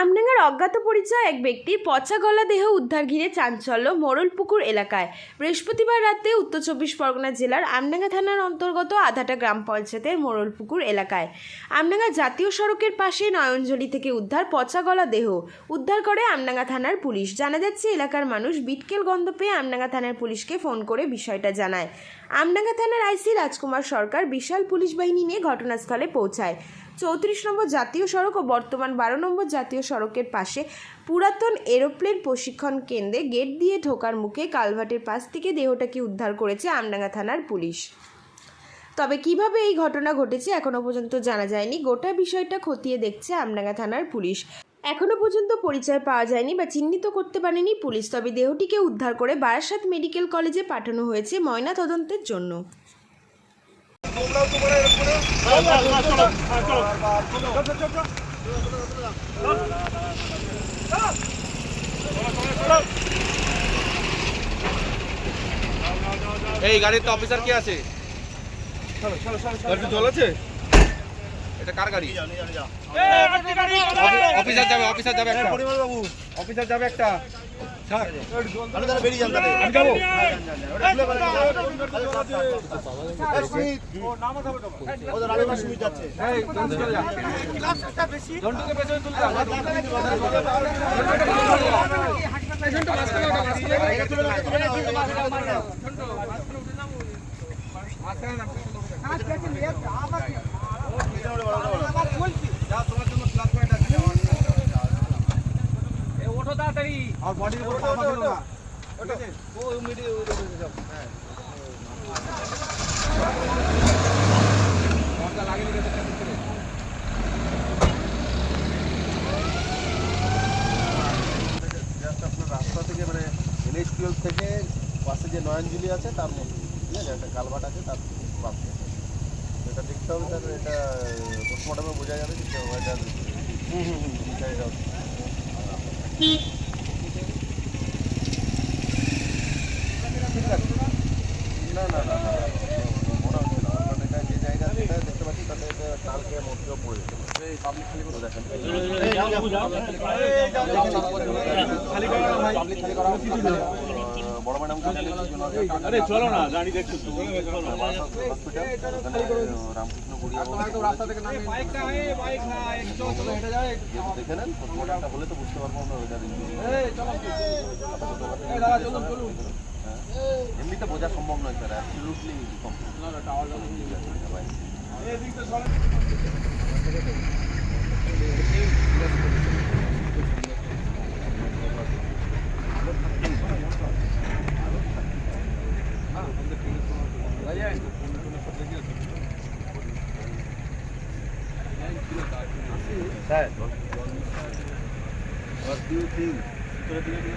আমডাঙ্গার অজ্ঞাত পরিচয় এক ব্যক্তির পচা গলা দেহ উদ্ধার ঘিরে চাঞ্চল্য মোড়লপুকুর এলাকায়। বৃহস্পতিবার রাতে উত্তর চব্বিশ পরগনা জেলার আমডাঙ্গা থানার অন্তর্গত আধাটা গ্রাম পঞ্চায়েতের মোড়লপুকুর এলাকায়। আমডাঙ্গা জাতীয় সড়কের পাশে নয়নজলি থেকে উদ্ধার পচা গলা দেহ উদ্ধার করে আমডাঙ্গা থানার পুলিশ। জানা যাচ্ছে, এলাকার মানুষ বিটকেল গন্ধ পেয়ে আমডাঙ্গা থানার পুলিশকে ফোন করে বিষয়টা জানায়। আমডাঙ্গা থানার আইসি রাজকুমার সরকার বিশাল পুলিশ বাহিনী নিয়ে ঘটনাস্থলে পৌঁছায়। চৌত্রিশ নম্বর জাতীয় সড়ক ও বর্তমান বারো নম্বর জাতীয় সড়কের পাশে পুরাতন এরোপ্লেন প্রশিক্ষণ কেন্দ্রে গেট দিয়ে ঢোকার মুখে কালভার্টের পাশ থেকে দেহটাকে উদ্ধার করেছে আমডাঙ্গা থানার পুলিশ। তবে কীভাবে এই ঘটনা ঘটেছে এখনও পর্যন্ত জানা যায়নি। গোটা বিষয়টা খতিয়ে দেখছে আমডাঙ্গা থানার পুলিশ। এখনও পর্যন্ত পরিচয় পাওয়া যায়নি বা চিহ্নিত করতে পারেনি পুলিশ। তবে দেহটিকে উদ্ধার করে বারাসাত মেডিকেল কলেজে পাঠানো হয়েছে ময়না তদন্তের জন্য এই গাড়িতে অফিসার কি আছে? জল আছে এটা কার গাড়ি? অফিসার যাবে অফিসার যাবে একটা। বাবু অফিসার যাবে একটা। মাঝখানে সুমিত যাচ্ছে আর বডির উপর চাপা দিল না। জাস্ট আপনার রাস্তা থেকে মানে এনএইচ টুয়েলভ থেকে পাশে যে নয়নজুলি আছে তার মধ্যে। ঠিক আছে একটা কালভার্ট আছে তার পাশে। এটা দেখতে হবে তার এটা পোস্টমর্টমে বোঝা যাবে যে হুম হুম হুম। খালি করে দেখেন পাবলিক খালি করা বড় ম্যাডাম আরে চলো না গাড়ি দেখছ রামকৃষ্ণ গুড়িয়া রাস্তা দেখে নেন হলে তো বুঝতে পারব আমরা ওইটা এমনিতে বোঝা সম্ভব নয় sir absolutely What do you think?